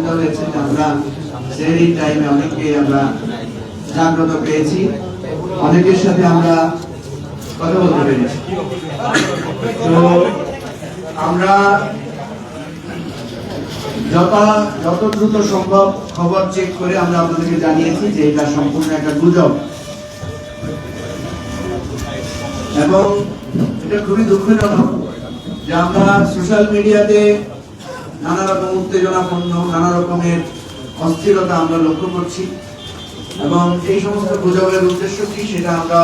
সুবিধা হয়েছে যে আমরা সেই টাইমে অনেককে আমরা জাগ্রত পেয়েছি। অনেকের সাথে আমরা কথা বলতে পেরেছি। তো আমরা যত যত দ্রুত সম্ভব খবর চেক করে আমরা আপনাদেরকে জানিয়েছি যে এটা সম্পূর্ণ একটা গুজব। এবং এটা খুবই দুঃখজনক যে আমরা সোশ্যাল মিডিয়াতে নানা রকম উত্তেজনাপূর্ণ নানা রকমের অস্থিরতা আমরা লক্ষ্য করছি। এবং এই সমস্ত গুজবের উদ্দেশ্য কি সেটা আমরা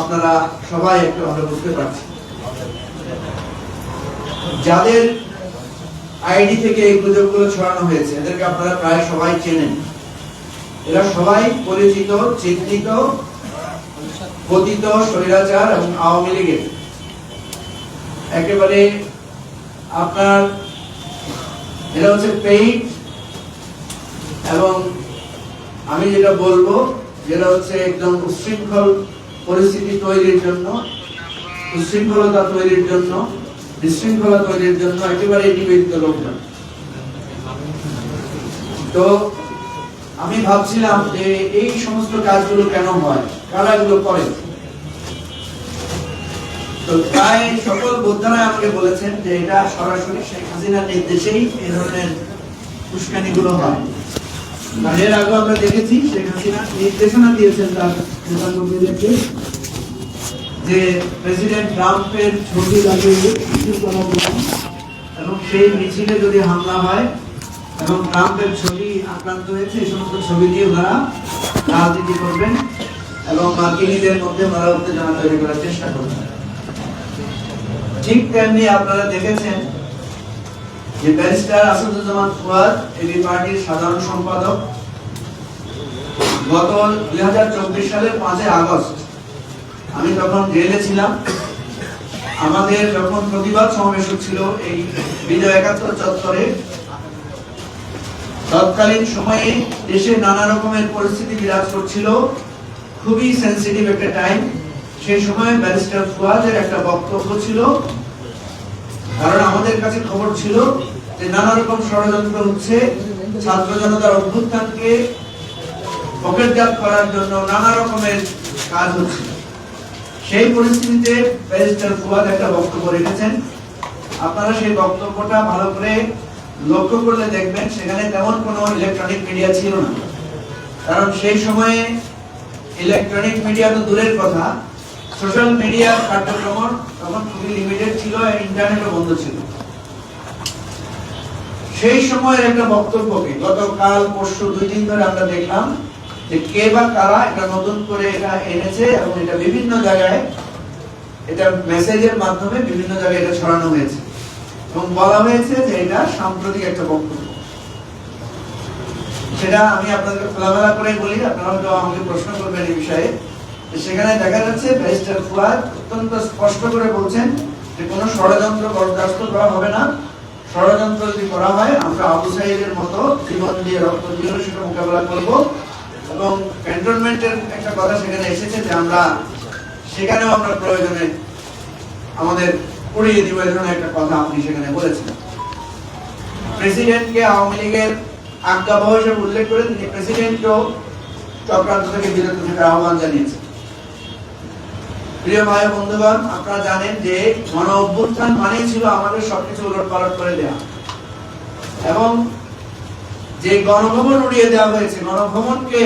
আপনারা সবাই একটু আমরা বুঝতে পারছি। যাদের আইডি থেকে এই গুজবগুলো ছড়ানো হয়েছে, এদেরকে আপনারা প্রায় সবাই চেনেন। এরা সবাই পরিচিত চিহ্নিত কথিত স্বৈরাচার এবং আওয়ামী লীগের। একেবারে আপনার এটা হচ্ছে পেইড এবং আমি যেটা বলব, যেটা হচ্ছে একদম উশৃঙ্খল পরিস্থিতি তৈরির জন্য উশৃঙ্খলতা তৈরির জন্য, বিশৃঙ্খলা তৈরির জন্য একেবারে নিবেদিত লোকজন তো আমি ভাবছিলাম যে এই সমস্ত কাজগুলো কেন হয়? কারা এগুলো করে? তো প্রায় সকল বোদ্ধারা আমাকে বলেছেন যে এটা সরাসরি শেখ হাসিনার নির্দেশেই এই ধরনের উস্কানিগুলো হয়। এর আগে আমরা দেখেছি শেখ হাসিনা নির্দেশনা দিয়েছেন তার নেতাকর্মীদেরকে যে প্রেসিডেন্ট ট্রাম্পের ছবি লাগিয়ে মিছিল জন্য। এবং সেই মিছিলে যদি হামলা হয় এবং ট্রাম্পের ছবি আক্রান্ত হয়েছে, এই সমস্ত ছবি দিয়ে ওনারা রাজনীতি করবেন এবং মার্কিনীদের মধ্যে ওনারা উত্তেজনা তৈরি করার চেষ্টা করবেন। ঠিক তেমনি আপনারা দেখেছেন যে ব্যারিস্টার আসাদুজ্জামান ফুয়াদ এবি পার্টির সাধারণ সম্পাদক, গত দুই সালের পাঁচই আগস্ট আমি তখন জেলে ছিলাম, আমাদের যখন প্রতিবাদ সমাবেশ হচ্ছিল এই বিজয় একাত্তর চত্বরে, তৎকালীন সময়ে দেশে নানা রকমের পরিস্থিতি বিরাজ করছিল, খুবই সেন্সিটিভ একটা টাইম সেই সময় ব্যারিস্টার ফুয়াদের একটা বক্তব্য ছিল কারণ আমাদের কাছে খবর ছিল যে নানা রকম ষড়যন্ত্র হচ্ছে, ছাত্র জনতার অভ্যুত্থানকে পকেটজাত করার জন্য নানা রকমের কাজ হচ্ছে। সেই পরিস্থিতিতে ব্যারিস্টার ফুয়াদ একটা বক্তব্য রেখেছেন। আপনারা সেই বক্তব্যটা ভালো করে লক্ষ্য করলে দেখবেন সেখানে তেমন কোনো ইলেকট্রনিক মিডিয়া ছিল না। কারণ সেই সময়ে ইলেকট্রনিক মিডিয়া তো দূরের কথা সোশ্যাল মিডিয়ার কার্যক্রম তখন খুবই লিমিটেড ছিল ইন্টারনেটও বন্ধ ছিল। সেই সময়ের একটা বক্তব্যকে গতকাল, পরশু দুই দিন ধরে আমরা দেখলাম যে কে বা কারা এটা নতুন করে এটা এনেছে এবং এটা বিভিন্ন জায়গায় এটা মেসেজের মাধ্যমে বিভিন্ন জায়গায় এটা ছড়ানো হয়েছে। এবং বলা হয়েছে যে এটা সাম্প্রতিক একটা বক্তব্য। সেটা আমি আপনাদের খোলামেলা করে বলি, আপনারা হয়তো আমাকে প্রশ্ন করবেন এই বিষয়ে। সেখানে দেখা যাচ্ছে ব্যারিস্টার ফুয়াদ অত্যন্ত স্পষ্ট করে বলছেন যে কোনো ষড়যন্ত্র বরদাস্ত করা হবে না। ষড়যন্ত্র যদি করা হয়, আমরা আবু সাইদের মতো জীবন দিয়ে রক্ত দিয়ে সেটা মোকাবেলা করব। এবং ক্যান্টনমেন্টের একটা কথা সেখানে এসেছে যে আমরা সেখানেও আমরা প্রয়োজনে আমাদের উড়িয়ে দিব ধরনের একটা কথা আপনি সেখানে বলেছেন। প্রেসিডেন্টকে আওয়ামী লীগের আজ্ঞাবহ হিসেবে উল্লেখ করে তিনি প্রেসিডেন্টও চক্রান্ত থেকে বিরত থাকার আহ্বান জানিয়েছেন। প্রিয় ভাই বন্ধুগণ, আপনারা জানেন যে গণ অভ্যুত্থান মানেই ছিল আমাদের সবকিছু উলট পালট করে দেওয়া এবং যে গণভবন উড়িয়ে দেওয়া হয়েছে, গণভবনকে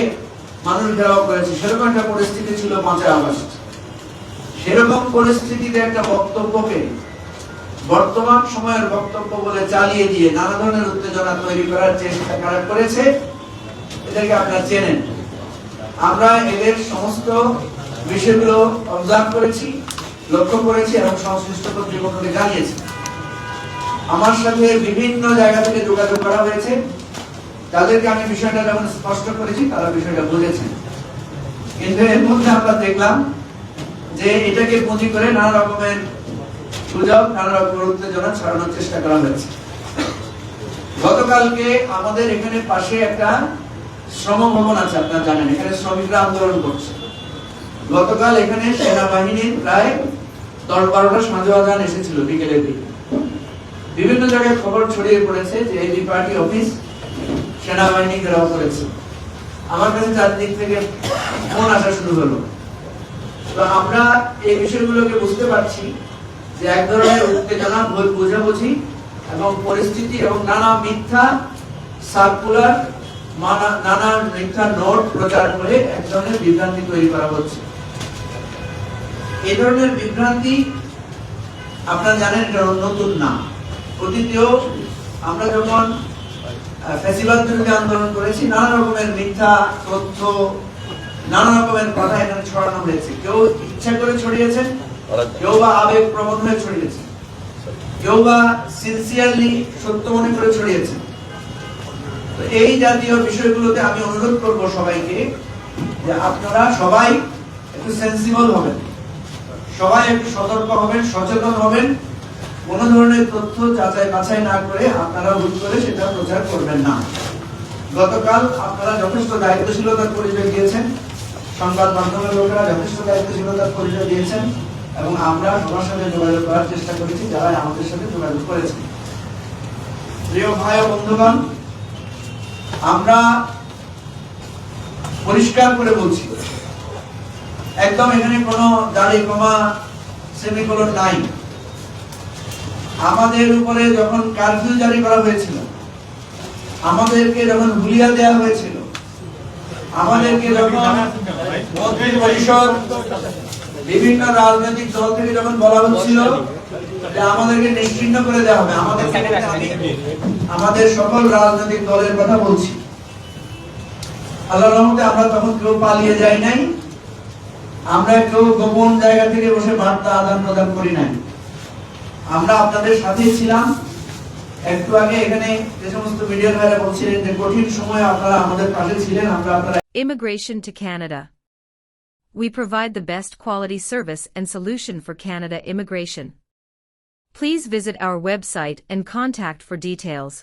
মানুষ ঘেরাও করেছে, সেরকম একটা পরিস্থিতি ছিল পাঁচই আগস্ট। সেরকম পরিস্থিতিতে একটা বক্তব্যকে বর্তমান সময়ের বক্তব্য বলে চালিয়ে দিয়ে নানা ধরনের উত্তেজনা তৈরি করার চেষ্টা করা করেছে, এদেরকে আপনারা চেনেন। আমরা এদের সমস্ত বিষয়গুলো অবজার্ভ করেছি, লক্ষ্য করেছি এবং সংশ্লিষ্ট কর্তৃপক্ষকে জানিয়েছি। আমার সাথে বিভিন্ন জায়গা থেকে যোগাযোগ করা হয়েছে। তাদেরকে আমি বিষয়টা যখন স্পষ্ট করেছি, তারা বিষয়টা বুঝেছেন। কিন্তু এর মধ্যে আমরা দেখলাম যে এটাকে পুঁজি করে নানা রকমের গুজব, নানা রকমের উত্তেজনা ছড়ানোর চেষ্টা করা হয়েছে। গতকালকে আমাদের এখানে পাশে একটা শ্রম ভবন আছে, আপনারা জানেন, এখানে শ্রমিকরা আন্দোলন করছে। গতকাল এখানে সেনাবাহিনীর প্রায় দশ বারোটা সাঁজোয়াজান এসেছিল বিকেলের দিকে। বিভিন্ন জায়গায় খবর ছড়িয়ে পড়েছে যে এই পার্টি অফিস সেনাবাহিনী ঘেরাও করেছে। আমার কাছে চারদিক থেকে ফোন আসা শুরু হলো। তো আমরা এই বিষয়গুলোকে বুঝতে পারছি যে এক ধরনের উত্তেজনা ভুল বোঝাবুঝি এবং পরিস্থিতি এবং নানা মিথ্যা সার্কুলার নানা মিথ্যা নোট প্রচার করে এক ধরনের বিভ্রান্তি তৈরি করা হচ্ছে। এই ধরনের বিভ্রান্তি আপনারা জানেন এটা নতুন না। অতীতেও আমরা যখন আহ, ফ্যাসিবাদ আন্দোলন করেছি নানা রকমের মিথ্যা তথ্য নানা রকমের কথা এখানে ছড়ানো হয়েছে। কেউ ইচ্ছা করে ছড়িয়েছেন কেউ বা আবেগ প্রবণ হয়ে ছড়িয়েছে কেউ বা সিনসিয়ারলি সত্য মনে করে ছড়িয়েছে তো এই জাতীয় বিষয়গুলোতে আমি অনুরোধ করব সবাইকে যে আপনারা সবাই একটু সেন্সিবল হবেন। সবাই একটু সতর্ক হবেন, সচেতন হবেন। কোন ধরনের তথ্য যাচাই বাছাই না করে আপনারা ভুল করে সেটা প্রচার করবেন না। গতকাল আপনারা যথেষ্ট দায়িত্বশীলতার পরিচয় দিয়েছেন। সংবাদ মাধ্যমের লোকেরা যথেষ্ট দায়িত্বশীলতার পরিচয় দিয়েছেন এবং আমরা সবার সাথে যোগাযোগ করার চেষ্টা করেছি, যারা আমাদের সাথে যোগাযোগ করেছেন প্রিয় ভাই ও বন্ধুগণ, আমরা পরিষ্কার করে বলছি একদম এখানে কোনো দাড়ি কমা সেমিকোলন নাই। আমাদের উপরে যখন কারফিউ জারি করা হয়েছিল আমাদেরকে যখন হুলিয়া দেওয়া হয়েছিল আমাদেরকে যখন মন্ত্রী পরিষদ বিভিন্ন রাজনৈতিক দল থেকে যখন বলা হচ্ছিল যে আমাদেরকে নিশ্চিন্ন করে দেওয়া হবে আমাদের আমাদের সকল রাজনৈতিক দলের কথা বলছি। আল্লাহ রহমতে আমরা তখন কেউ পালিয়ে যাই নাই। আমরা কেউ গোপন জায়গা থেকে বসে বার্তা আদান প্রদান করি নাই আমরা আপনাদের সাথেই ছিলাম একটু আগে এখানে যে সমস্ত মিডিয়ার ভাইরা বলছিলেন যে কঠিন সময় আপনারা আমাদের পাশে ছিলেন আমরা আপনারা Immigration to Canada. We provide the best quality service and solution for Canada immigration. Please visit our website and contact for details.